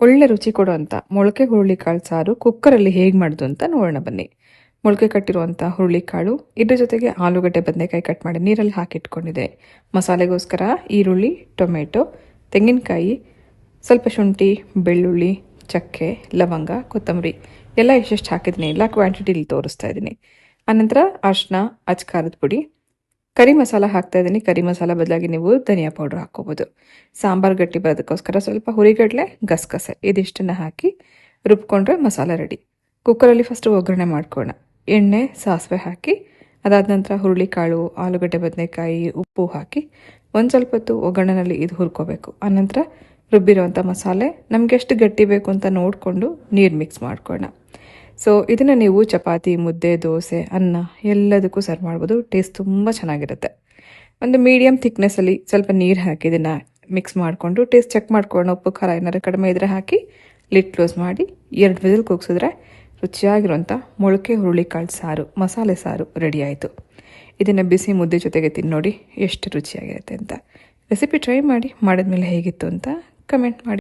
ಒಳ್ಳೆ ರುಚಿ ಕೊಡುವಂಥ ಮೊಳಕೆ ಹುರುಳಿಕಾಳು ಸಾರು ಕುಕ್ಕರಲ್ಲಿ ಹೇಗೆ ಮಾಡೋದು ಅಂತ ನೋಡೋಣ ಬನ್ನಿ. ಮೊಳಕೆ ಕಟ್ಟಿರುವಂಥ ಹುರುಳಿಕಾಳು, ಇದ್ರ ಜೊತೆಗೆ ಆಲೂಗಡ್ಡೆ ಬದನೆಕಾಯಿ ಕಟ್ ಮಾಡಿ ನೀರಲ್ಲಿ ಹಾಕಿಟ್ಕೊಂಡಿದೆ ಮಸಾಲೆಗೋಸ್ಕರ ಈರುಳ್ಳಿ, ಟೊಮೆಟೊ, ತೆಂಗಿನಕಾಯಿ, ಸ್ವಲ್ಪ ಶುಂಠಿ, ಬೆಳ್ಳುಳ್ಳಿ, ಚಕ್ಕೆ, ಲವಂಗ, ಕೊತ್ತಂಬರಿ ಎಲ್ಲ ಎಷ್ಟೆಷ್ಟು ಹಾಕಿದ್ದೀನಿ ಎಲ್ಲ ಕ್ವಾಂಟಿಟಿಲಿ ತೋರಿಸ್ತಾ ಇದ್ದೀನಿ ಆನಂತರ ಅರಿಶಿನ ಅಚ್ಕಾರದ ಪುಡಿ ಕರಿ ಮಸಾಲ ಹಾಕ್ತಾ ಇದ್ದೀನಿ ಕರಿ ಮಸಾಲ ಬದಲಾಗಿ ನೀವು ಧನಿಯಾ ಪೌಡ್ರ್ ಹಾಕ್ಕೋಬೋದು. ಸಾಂಬಾರು ಗಟ್ಟಿ ಬರೋದಕ್ಕೋಸ್ಕರ ಸ್ವಲ್ಪ ಹುರಿಗಡಲೆ, ಗಸಗಸೆ ಇದಿಷ್ಟನ್ನು ಹಾಕಿ ರುಬ್ಕೊಂಡ್ರೆ ಮಸಾಲ ರೆಡಿ ಕುಕ್ಕರಲ್ಲಿ ಫಸ್ಟ್ ಒಗ್ಗರಣೆ ಮಾಡ್ಕೋಣ ಎಣ್ಣೆ, ಸಾಸಿವೆ ಹಾಕಿ, ಅದಾದ ನಂತರ ಹುರುಳಿಕಾಳು, ಆಲೂಗಡ್ಡೆ ಬದನೆಕಾಯಿ, ಉಪ್ಪು ಹಾಕಿ ಒಂದು ಸ್ವಲ್ಪ ಹೊತ್ತು ಒಗ್ಗರಣೆನಲ್ಲಿ ಇದು ಹುರ್ಕೋಬೇಕು. ಆನಂತರ ರುಬ್ಬಿರುವಂಥ ಮಸಾಲೆ ನಮಗೆಷ್ಟು ಗಟ್ಟಿ ಬೇಕು ಅಂತ ನೋಡಿಕೊಂಡು ನೀರು ಮಿಕ್ಸ್ ಮಾಡ್ಕೊಳ್ಳೋಣ. ಸೊ ಇದನ್ನು ನೀವು ಚಪಾತಿ, ಮುದ್ದೆ, ದೋಸೆ, ಅನ್ನ ಎಲ್ಲದಕ್ಕೂ ಸರ್ವ್ ಮಾಡ್ಬೋದು. ಟೇಸ್ಟ್ ತುಂಬ ಚೆನ್ನಾಗಿರುತ್ತೆ. ಒಂದು ಮೀಡಿಯಮ್ ಥಿಕ್ನೆಸ್ಸಲ್ಲಿ ಸ್ವಲ್ಪ ನೀರು ಹಾಕಿ ಇದನ್ನು ಮಿಕ್ಸ್ ಮಾಡಿಕೊಂಡು ಟೇಸ್ಟ್ ಚೆಕ್ ಮಾಡ್ಕೊಂಡು ಉಪ್ಪು, ಖಾರ ಏನಾದ್ರು ಕಡಿಮೆ ಇದ್ದರೆ ಹಾಕಿ ಲಿಡ್ ಕ್ಲೋಸ್ ಮಾಡಿ, ಎರಡು ವಿಸಿಲ್ ಕೂಗಿಸಿದ್ರೆ ರುಚಿಯಾಗಿರುವಂಥ ಮೊಳಕೆ ಹುರುಳಿಕಾಳು ಸಾರು, ಮಸಾಲೆ ಸಾರು ರೆಡಿ ಆಯಿತು. ಇದನ್ನು ಬಿಸಿ ಮುದ್ದೆ ಜೊತೆಗೆ ತಿನ್ನೋಡಿ ಎಷ್ಟು ರುಚಿಯಾಗಿರುತ್ತೆ ಅಂತ. ರೆಸಿಪಿ ಟ್ರೈ ಮಾಡಿ, ಮಾಡಿದ್ಮೇಲೆ ಹೇಗಿತ್ತು ಅಂತ ಕಮೆಂಟ್ ಮಾಡಿ.